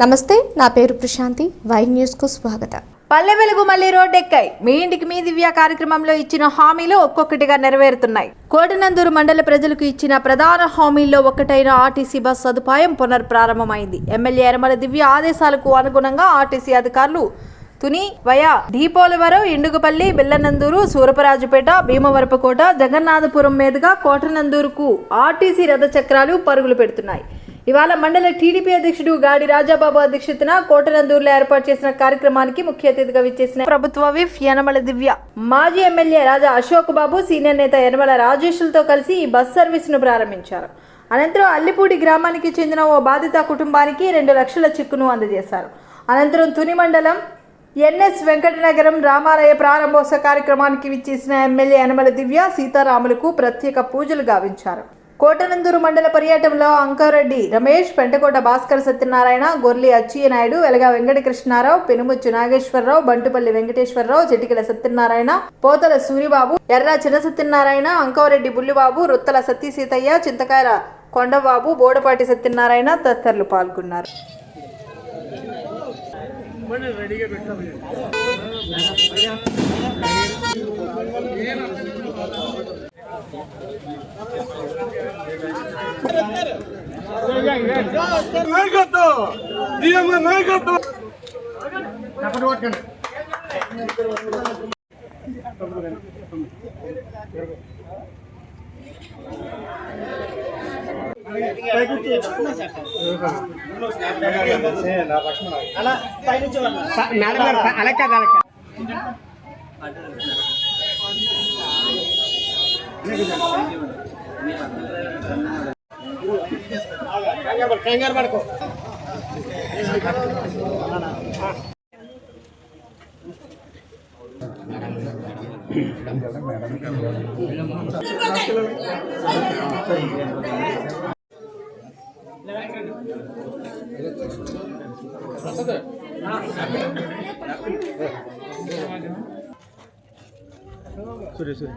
నమస్తే నా పేరు ప్రశాంతి వై న్యూస్కు స్వాగతం. పల్లె వెలుగు మళ్ళీ రోడ్డెక్కాయి. మీ ఇంటికి మీ దివ్య కార్యక్రమంలో ఇచ్చిన హామీలు ఒక్కొక్కటిగా నెరవేరుతున్నాయి. కోటనందూరు మండల ప్రజలకు ఇచ్చిన ప్రధాన హామీల్లో ఒకటైన ఆర్టీసీ బస్ సదుపాయం పునర్ప్రారంభమైంది. ఎమ్మెల్యే ఎరమల దివ్య ఆదేశాలకు అనుగుణంగా ఆర్టీసీ అధికారులు తుని వయా దీపోలవరం ఇండుగుపల్లి బిల్లనందూరు సూరపరాజుపేట భీమవరపకోట జగన్నాథపురం మీదుగా కోటనందూరుకు ఆర్టీసీ రథ చక్రాలు పరుగులు పెడుతున్నాయి. ఇవాళ మండల టీడీపీ అధ్యక్షుడు గాడి రాజాబాబు అధ్యక్షతన కోటనందూరులో ఏర్పాటు చేసిన కార్యక్రమానికి ముఖ్య అతిథిగా విచ్చేసిన ప్రభుత్వ విఫ్ యనమల దివ్య. మాజీ ఎమ్మెల్యే రాజా అశోక్ బాబు సీనియర్ నేత యనమల రాజేష్లతో కలిసి ఈ బస్ సర్వీస్ను ప్రారంభించారు. అనంతరం అల్లిపూడి గ్రామానికి చెందిన ఓ బాధిత కుటుంబానికి రెండు లక్షల చెక్కును అందజేశారు. అనంతరం తుని మండలం ఎన్ఎస్ వెంకటనగరం రామాలయ ప్రారంభోత్సవ కార్యక్రమానికి విచ్చేసిన ఎమ్మెల్యే యనమల దివ్య సీతారాములకు ప్రత్యేక పూజలు గావించారు. కోటనందూరు మండల పర్యటనలో అంకారెడ్డి రమేష్ పెంటకోట భాస్కర్ సత్యనారాయణ గొర్లి అచ్చెన్నాయుడు వెలగా వెంకటకృష్ణారావు పెనుముచ్చు నాగేశ్వరరావు బంటుపల్లి వెంకటేశ్వరరావు చెటికల సత్యనారాయణ పోతల సూరిబాబు ఎర్ర చిన్న సత్యనారాయణ అంకారెడ్డి బుల్లిబాబు రొత్తల సత్య సీతయ్య చింతకాయల కొండబాబు బోడపాటి సత్యనారాయణ తదితరులు పాల్గొన్నారు. నాయకత్వం. నాయకత్వం అలా కాదు అలా సరే సరే.